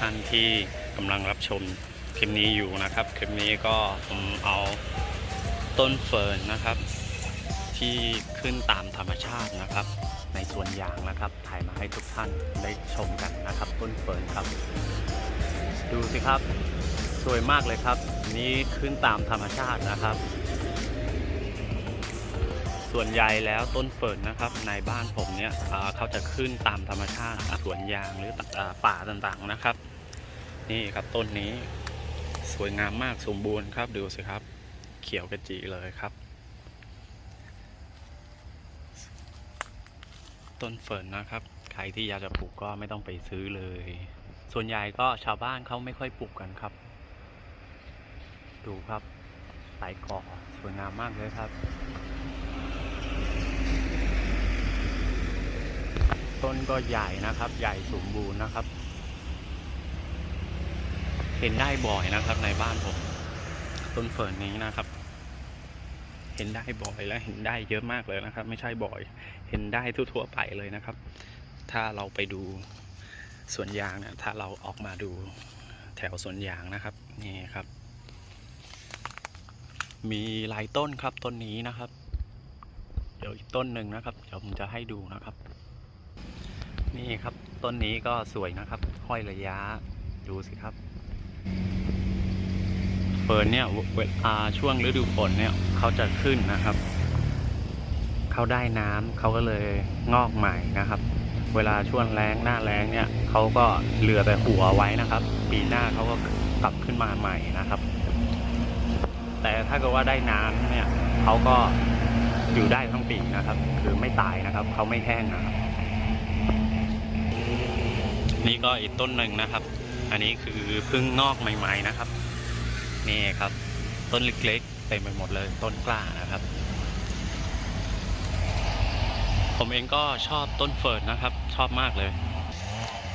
ท่านที่กำลังรับชมคลิปนี้อยู่นะครับ คลิปนี้ก็ผมเอาต้นเฟิร์นนะครับ ที่ขึ้นตามธรรมชาตินะครับ ในสวนยางนะครับถ่ายมาให้ทุกท่านได้ชมกันนะครับ ต้นเฟิร์นครับ ดูสิครับสวยมากเลยครับ นี่ขึ้นตามธรรมชาตินะครับ ส่วนใหญ่แล้วต้นเฟิร์นนะครับในบ้านผมเนี่ยเขาจะขึ้นตามธรรมชาติสวนยางหรืออ่าป่าต่างๆนะครับ นี่ครับต้นนี้สวยงามมากสมบูรณ์ครับดูสิครับ เขียวกระจีเลยครับ ต้นเฟิร์นนะครับ ใครที่อยากจะปลูกก็ไม่ต้องไปซื้อเลย ส่วนใหญ่ก็ชาวบ้านเขาไม่ค่อยปลูกกันครับ ดูครับหลายกอสวยงามมากเลยครับ ต้นก็ใหญ่นะครับ ใหญ่สมบูรณ์นะครับ เห็นได้บ่อยนะครับ ในบ้านผมต้นเฟิร์นนี้นะครับ เห็นได้บ่อยและเห็นได้เยอะมากเลยนะครับ ไม่ใช่บ่อย เห็นได้ทั่วๆไปเลยนะครับ ถ้าเราไปดูสวนยางเนี่ยถ้าเราออกมาดูแถวสวนยางนะครับนี่ครับ มีหลายต้นครับต้นนี้นะครับ เดี๋ยวอีกต้นหนึ่งนะครับเดี๋ยวผมจะให้ดูนะครับ นี่ครับต้นนี้ก็สวยนะครับ ห้อยระยะดูสิครับ เฟิร์นเนี่ยเวลาช่วงฤดูฝนเนี่ยเขาจะขึ้นนะครับ เขาได้น้ำเขาก็เลยงอกใหม่นะครับ เวลาช่วงแล้งหน้าแล้งเนี่ยเขาก็เหลือแต่หัวไว้นะครับ ปีหน้าเขาก็กลับขึ้นมาใหม่นะครับ แต่ถ้าเกิดว่าได้น้ำเนี่ยเขาก็อยู่ได้ทั้งปีนะครับ คือไม่ตายนะครับเขาไม่แห้งนะครับนี่ก็อีกต้นหนึ่งนะครับ อันนี้คือพิ่งงอกใหม่ๆนะครับ นี่ครับ ต้นเล็กๆเต็มไปหมดเลยต้นกล้านะครับ ผมเองก็ชอบต้นเฟิร์นนะครับ ชอบมากเลย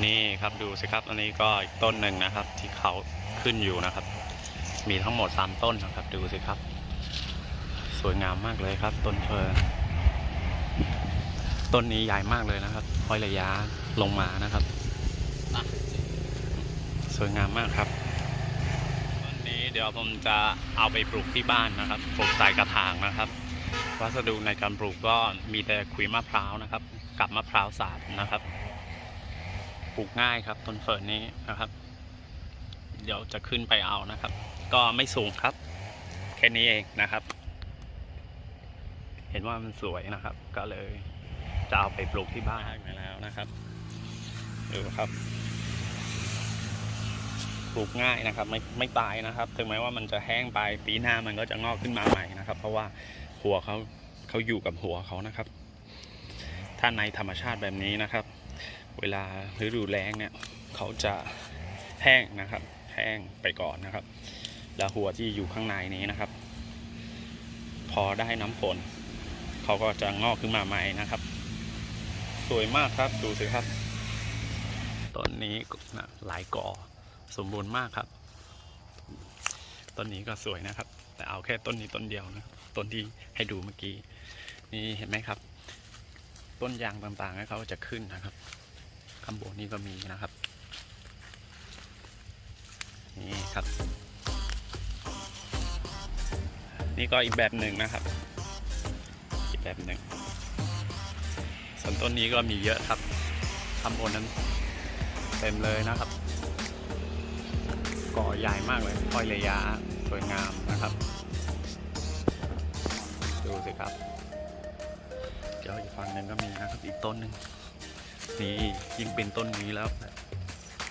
นี่ครับดูสิครับ อันนี้ก็อีกต้นหนึ่งนะครับ ที่เขาขึ้นอยู่นะครับ มีทั้งหมด 3 ต้นนะครับ ดูสิครับ สวยงามมากเลยครับ ต้นเฟิร์นต้นนี้ใหญ่มากเลยนะครับห้อยระยะลงมานะครับ สวยงามมากครับต้นนี้เดี๋ยวผมจะเอาไปปลูกที่บ้านนะครับ ปลูกใส่กระถางนะครับ วัสดุในการปลูกก็มีแต่ขุยมะพร้าวนะครับ กับมะพร้าวสาบนะครับ ปลูกง่ายครับต้นเฟิร์นนี้นะครับ เดี๋ยวจะขึ้นไปเอานะครับ ก็ไม่สูงครับ แค่นี้เองนะครับ เห็นว่ามันสวยนะครับ ก็เลยจะเอาไปปลูกที่บ้านไปแล้วนะครับดูครับ ปลูกง่ายนะครับไม่ไม่ตายนะครับ ถึงแม้ว่ามันจะแห้งไปปีหน้ามันก็จะงอกขึ้นมาใหม่นะครับ เพราะว่าหัวเขาเขาอยู่กับหัวเขานะครับ ถ้าในธรรมชาติแบบนี้นะครับ เวลาฤดูแล้งเนี่ยเขาจะแห้งนะครับ แห้งไปก่อนนะครับ แล้วหัวที่อยู่ข้างในนี้นะครับ พอได้น้ำฝนเขาก็จะงอกขึ้นมาใหม่นะครับ สวยมากครับดูสิครับต้นนี้นะหลายกอ สมบูรณ์มากครับ ต้นนี้ก็สวยนะครับ แต่เอาแค่ต้นนี้ต้นเดียวนะต้นที่ให้ดูเมื่อกี้ นี่เห็นไหมครับ ต้นยางต่างๆเขาจะขึ้นนะครับข้างบนนี่ก็มีนะครับ นี่ครับ นี่ก็อีกแบบหนึ่งนะครับ อีกแบบหนึ่งส่วนต้นนี้ก็มีเยอะครับข้างบนนั้นเต็มเลยนะครับ ก่อใหญ่มากเลยห้อยระยะสวยงามนะครับ ดูสิครับ เดี๋ยวอีกฝั่งหนึ่งก็มีนะครับอีกต้นหนึ่งนี่ยิ่งเป็นต้นนี้แล้ว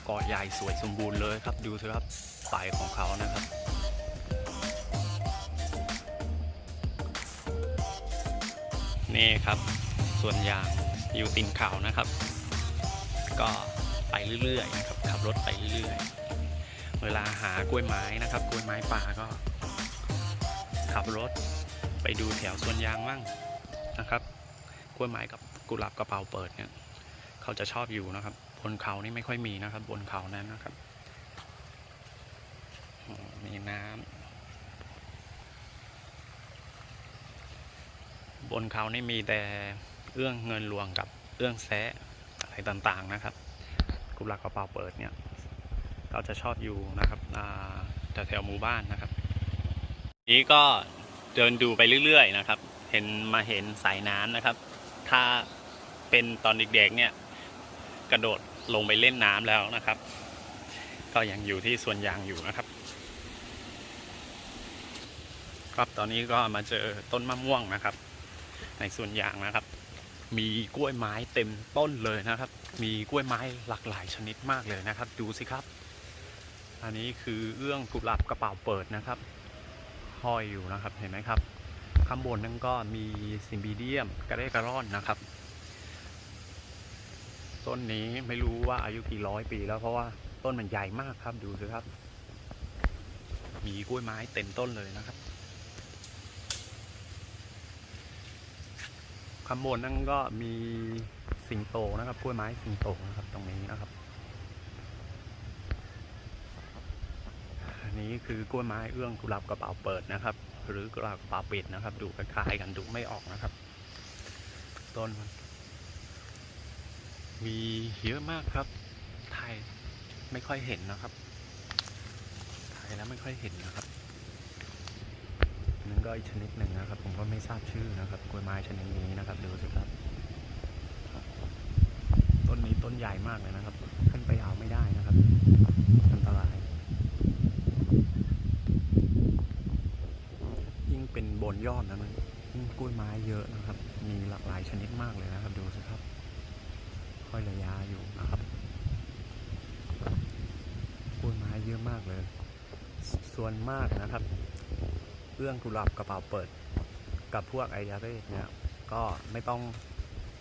ก่อใหญ่สวยสมบูรณ์เลยครับ ดูสิครับใบของเขานะครับนี่ครับส่วนยางอยู่ตินเขานะครับ ก็ไปเรื่อยๆนะครับขับรถไปเรื่อยๆ เวลาหากล้วยไม้นะครับ กล้วยไม้ป่าก็ขับรถไปดูแถวสวนยางมั่งนะครับ กล้วยไม้กับกุหลาบกระเป๋าเปิดเนี่ยเขาจะชอบอยู่นะครับ บนเขานี่ไม่ค่อยมีนะครับ บนเขานั้นนะครับ มีน้ำบนเขานี่มีแต่เอื้องเงินหลวงกับเอื้องแซะอะไรต่างๆนะครับ กุหลาบกระเป๋าเปิดเนี่ย เขาจะชอบอยู่นะครับอ่าแถวหมู่บ้านนะครับ นี้ก็เดินดูไปเรื่อยๆนะครับ เห็นมาเห็นสายน้ำนะครับ ถ้าเป็นตอนเด็กๆเนี่ยกระโดดลงไปเล่นน้ำแล้วนะครับ ก็ยังอยู่ที่สวนยางอยู่นะครับ ครับตอนนี้ก็มาเจอต้นมะม่วงนะครับ ในสวนยางนะครับ มีกล้วยไม้เต็มต้นเลยนะครับ มีกล้วยไม้หลากหลายชนิดมากเลยนะครับ ดูสิครับ อันนี้คือเอื้องกุหลาบกระเป๋าเปิดนะครับห้อยอยู่นะครับเห็นไหมครับ ข้างบนนั่นก็มีซิมบีเดียมกระเรกกระร่อนนะครับ ต้นนี้ไม่รู้ว่าอายุกี่ร้อยปีแล้วเพราะว่าต้นมันใหญ่มากครับดูสิครับ มีกล้วยไม้เต็มต้นเลยนะครับข้างบนนั่นก็มีสิงโตนะครับกล้วยไม้สิงโตนะครับตรงนี้นะครับ นี้คือกล้วยไม้เอื้องกุหลาบกระเป๋าเปิดนะครับ หรือกุหลาบกระเป๋าปิดนะครับ ดูคล้ายๆกันดูไม่ออกนะครับ ต้นมันมีเยอะมากครับ ไทยไม่ค่อยเห็นนะครับ ไทยแล้วไม่ค่อยเห็นนะครับนั่นก็อีกชนิดหนึ่งนะครับ ผมก็ไม่ทราบชื่อนะครับกล้วยไม้ชนิดนี้นะครับดูสิครับ ต้นนี้ต้นใหญ่มากเลยนะครับ ขึ้นไปเอาไม่ได้นะครับอันตราย ยิ่งเป็นบน ยอดนะมันยิ่งกล้วยไม้เยอะนะครับ มีหลากหลายชนิดมากเลยนะครับ ดูสิครับ ค่อยระยะอยู่นะครับ กล้วยไม้เยอะมากเลย ส่วนมากนะครับ เรื่องกุหลาบกระเป๋าเปิด กับพวกไอยาเรศเนี่ยก็ไม่ต้อง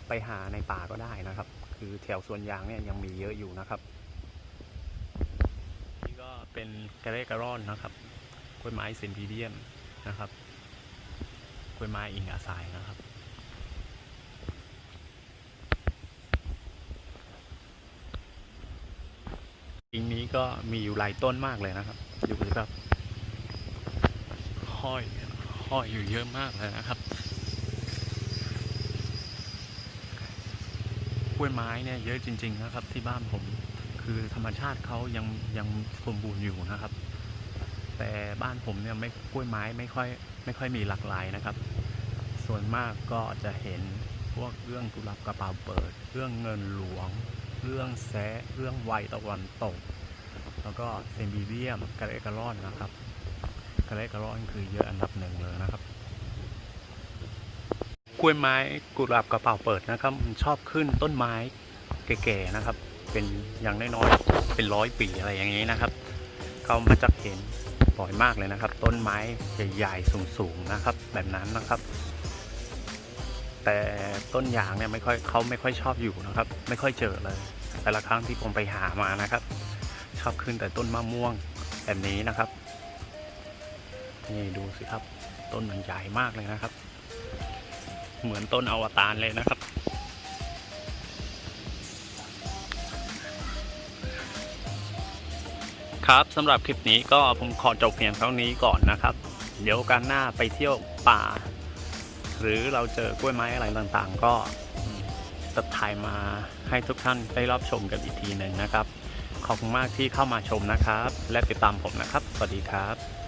ไปหาในป่าก็ได้นะครับ คือแถวสวนยางเนี่ยยังมีเยอะอยู่นะครับ นี่ก็เป็นกระเรกระร่อนนะครับกล้วยไม้เซนพีเดียมนะครับ กล้วยไม้อิงอาสายนะครับ อิงนี้ก็มีอยู่หลายต้นมากเลยนะครับดูสิครับห้อยห้อยอยู่เยอะมากเลยนะครับกล้วยไม้เนี่ยเยอะจริง ๆ นะครับ ที่บ้านผมคือธรรมชาติเขายังยังสมบูรณ์อยู่นะครับ แต่บ้านผมเนี่ยไม่กล้วยไม้ไม่ค่อย ไม่ค่อยมีหลากหลายนะครับ ส่วนมากก็จะเห็นพวกเรื่องกุหลาบกระเป๋าเปิด เรื่องเงินหลวง เรื่องแซะเรื่องไวตะวันตก แล้วก็เซมบีเรียมกระเรกระร่อนนะครับกระเรกระร่อนคือเยอะอันดับหนึ่งเลยนะครับกล้วยไม้กุหลาบกระเป๋าเปิดนะครับชอบขึ้นต้นไม้แก่ๆนะครับ เป็นอย่างน้อยๆเป็นร้อยปีอะไรอย่างนี้นะครับ เขามาจะเห็น บ่อยมากเลยนะครับ ต้นไม้ใหญ่ๆสูงๆนะครับ แบบนั้นนะครับ แต่ต้นยางเนี่ยไม่ค่อยเขาไม่ค่อยชอบอยู่นะครับ ไม่ค่อยเจอเลย แต่ละครั้งที่ผมไปหามานะครับ ชอบขึ้นแต่ต้นมะม่วงแบบนี้นะครับนี่ดูสิครับ ต้นมันใหญ่มากเลยนะครับ เหมือนต้นอวตารเลยนะครับ ครับสำหรับคลิปนี้ก็ผมขอจบเพียงเท่านี้ก่อนนะครับ เดี๋ยวการหน้าไปเที่ยวป่า หรือเราเจอกล้วยไม้อะไรต่างๆ ก็จะถ่ายมาให้ทุกท่านได้รับชมกันอีกทีหนึ่งนะครับ ขอบคุณมากที่เข้ามาชมนะครับ และติดตามผมนะครับ สวัสดีครับ